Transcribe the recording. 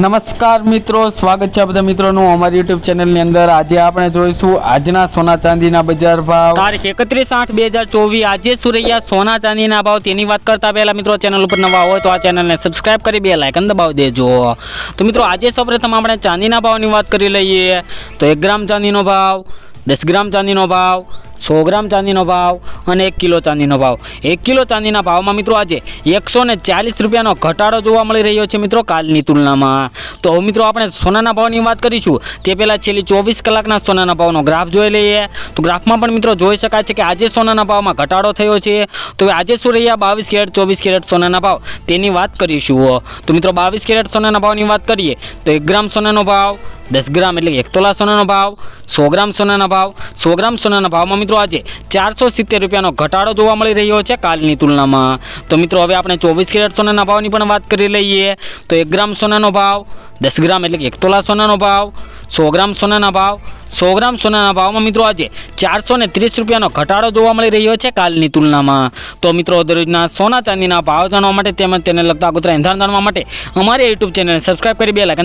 નમસ્કાર મિત્રો, સ્વાગત છે બધા મિત્રોનું અમારી યુટ્યુબ ચેનલની અંદર. આજે આપણે જોઈશું આજના સોના ચાંદીના બજાર ભાવ. તારીખ એકત્રીસ આઠ બે હજાર ચોવીસ. આજે સુરૈયા સોના ચાંદીના ભાવ તેની વાત કરતા પહેલા મિત્રો, ચેનલ ઉપર નવા હોય તો આ ચેનલને સબસ્ક્રાઇબ કરી, બે લાઇકન દબાવી દેજો. તો મિત્રો, આજે સૌપ્રથમ આપણે ચાંદીના ભાવની વાત કરી લઈએ. તો એક ગ્રામ ચાંદીનો ભાવ, દસ ગ્રામ ચાંદીનો ભાવ સો ગ્રામ ચાંદીનો ભાવ અને એક કિલો ચાંદીનો ભાવ. એક કિલો ચાંદીના ભાવમાં મિત્રો આજે એકસો ને ચાલીસ રૂપિયાનો ઘટાડો જોવા મળી રહ્યો છે મિત્રો કાલની તુલનામાં. તો હવે મિત્રો આપણે સોનાના ભાવની વાત કરીશું. તે પહેલાં છેલ્લી ચોવીસ કલાકના સોનાના ભાવનો ગ્રાફ જોઈ લઈએ. તો ગ્રાફમાં પણ મિત્રો જોઈ શકાય છે કે આજે સોનાના ભાવમાં ઘટાડો થયો છે. તો આજે શું રહ્યા? બાવીસ કેરેટ, ચોવીસ કેરેટ સોનાના ભાવ. તેની વાત કરીશું તો મિત્રો બાવીસ કેરેટ સોનાના ભાવની વાત કરીએ, તો એક ગ્રામ સોનાનો ભાવ, દસ ગ્રામ એટલે એક તોલા સોનાનો ભાવ, સો ગ્રામ સોનાના ભાવ. સો ગ્રામ સોનાના ભાવમાં મિત્રો આજે ચારસો સિત્તેર રૂપિયાનો ઘટાડો જોવા મળી રહ્યો છે કાલની તુલનામાં. તો મિત્રો, હવે આપણે ચોવીસ કેરેટ સોનાના ભાવની પણ વાત કરી લઈએ. તો એક ગ્રામ સોનાનો ભાવ, દસ ગ્રામ એટલે કે એક તોલા સોનાનો ભાવ, સો ગ્રામ સોનાના ભાવ, સો ગ્રામ સોનાના ભાવમાં મિત્રો, આજે ચારસો ને ત્રીસ રૂપિયાનો ઘટાડો જોવા મળી રહ્યો છે કાલની તુલનામાં. તો મિત્રો, દરરોજના સોના ચાંદીના ભાવ જાણવા માટે તેમજ તેને લગતા અગોતરા એંધાણ જાણવા માટે અમારી યુટ્યુબ ચેનલને સબસ્ક્રાઇબ કરી બે લાખ